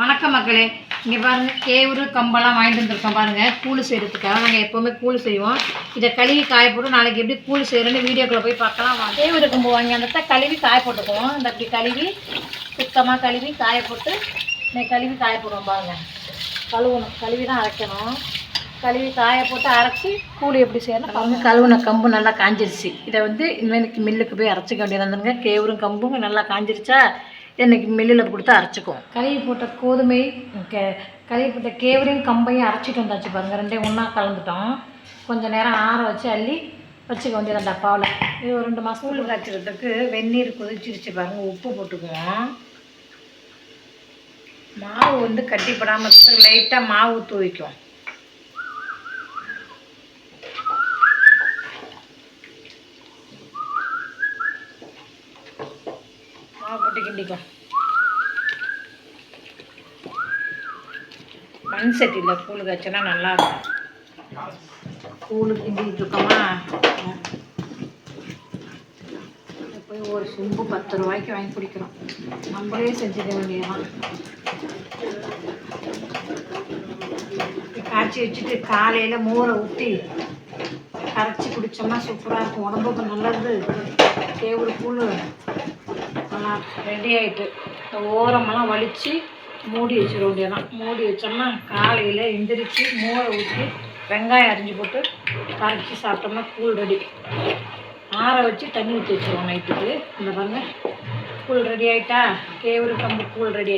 வணக்கம் மக்களே. இங்கே பாருங்க கேவுரு கம்பெல்லாம் வாங்கிட்டு வந்திருக்கோம் பாருங்க. கூழ் செய்கிறதுக்காக நாங்கள் எப்போவுமே கூழ் செய்வோம். இதை கழுவி காய போட்டு நாளைக்கு எப்படி கூழ் செய்கிறோன்னு வீடியோக்குள்ளே போய் பார்க்கலாம். வாங்க கேவுரு கம்பு வாங்கி அந்த கழுவி காய போட்டுக்குவோம். இந்த அப்படி கழுவி சுத்தமாக கழுவி காய போட்டு இன்னைக்கு கழுவி காய போடுவோம் பாருங்க. கழுவணும். கழுவி தான் அரைக்கணும். கழுவி காய போட்டு அரைச்சி கூழ் எப்படி செய்யணும் பாருங்க. கழுவுன கம்பு நல்லா காஞ்சிருச்சு. இதை வந்து இனிமேலுக்கு மில்லுக்கு போய் அரைச்சிக்க வேண்டியதாங்க கேவுரும் கம்பும் நல்லா காஞ்சிருச்சா? இன்னைக்கு மில்லில் கொடுத்து அரைச்சிக்குவோம் கழுவி போட்ட கோதுமை கே கழுவி போட்ட கேவரையும் கம்பையும் அரைச்சிட்டு வந்தாச்சு பாருங்கள் ரெண்டையும் ஒன்றா கலந்துட்டோம். கொஞ்சம் நேரம் ஆற வச்சு அள்ளி வச்சுக்க வேண்டியது டப்பாவில். இது ஒரு ரெண்டு மாதம் கூழ் காய்ச்சறதுக்கு வெந்நீர் கொதிச்சிருச்சு பாருங்கள் உப்பு போட்டுக்குவோம். மாவு வந்து கட்டிப்படாமல் லைட்டாக மாவு தூவிக்கும் மாவு கிண்டிக்கும் மண் சட்டியில் கூழ் காய்ச்சினா நல்லா இருக்கும். கூழ் கிண்டிக்கிட்டு இருக்கோமா போய் ஒரு சொம்பு பத்து ரூபாய்க்கு வாங்கி குடிக்கிறோம் நம்மளே செஞ்சுக்க வேண்டியதான் காய்ச்சி வச்சுட்டு காலையில் மோரை ஊற்றி கரைச்சி குடித்தோம்னா சூப்பராக இருக்கும். உடம்புக்கு நல்லது. தேவரு கூழ். ரெடி ஆகிட்டு இந்த ஓரமெல்லாம் வலித்து மூடி வச்சிட வேண்டியதான் மூடி வச்சோம்னா காலையில் எந்திரிச்சு மோரை ஊற்றி வெங்காயம் அரிஞ்சு போட்டு கரைச்சி சாப்பிட்டோம்னா கூழ் ரெடி ஆற வச்சு தண்ணி ஊற்றி வச்சிருவோம் நைட்டுக்கு. இந்த பாருங்க கூழ் ரெடி ஆகிட்டா கேவுரு கம்பு கூழ் ரெடி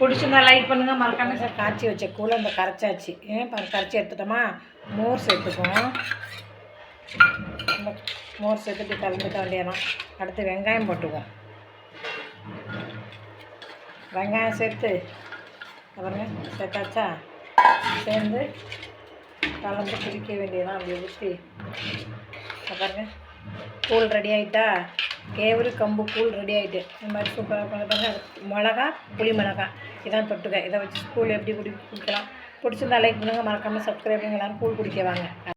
பிடிச்சிருந்தா லைக் பண்ணுங்கள் மறக்காம சார் காய்ச்சி வச்ச கூழ இந்த கரைச்சாச்சு. ஏன் கரைச்சி எடுத்துட்டோமா? மோர் சேர்த்துக்குவோம் மோர் சேர்த்துட்டு கலந்துக்க வேண்டியதான் அடுத்து வெங்காயம் போட்டுக்குவோம் வெங்காயம் சேர்த்து அப்புறம் சேர்த்தாச்சா? சேர்ந்து கலந்து பிரிக்க வேண்டியதான் அப்படி ஊற்றி பாருங்க கூழ் ரெடி ஆகிட்டா கேவரு கம்பு கூழ் ரெடி ஆகிட்டு இந்த மாதிரி சூப்பராக பண்ணுறாங்க மிளகா புளி மிளகா. இதான் தொட்டுக்க. இதை வச்சு கூழ் எப்படி குடி குடிக்கலாம்? பிடிச்சிருந்தா லைக் பண்ணுங்கள் மறக்காமல் சப்ஸ்கிரைப் பண்ணுங்க. கூழ் குடிக்க வாங்க.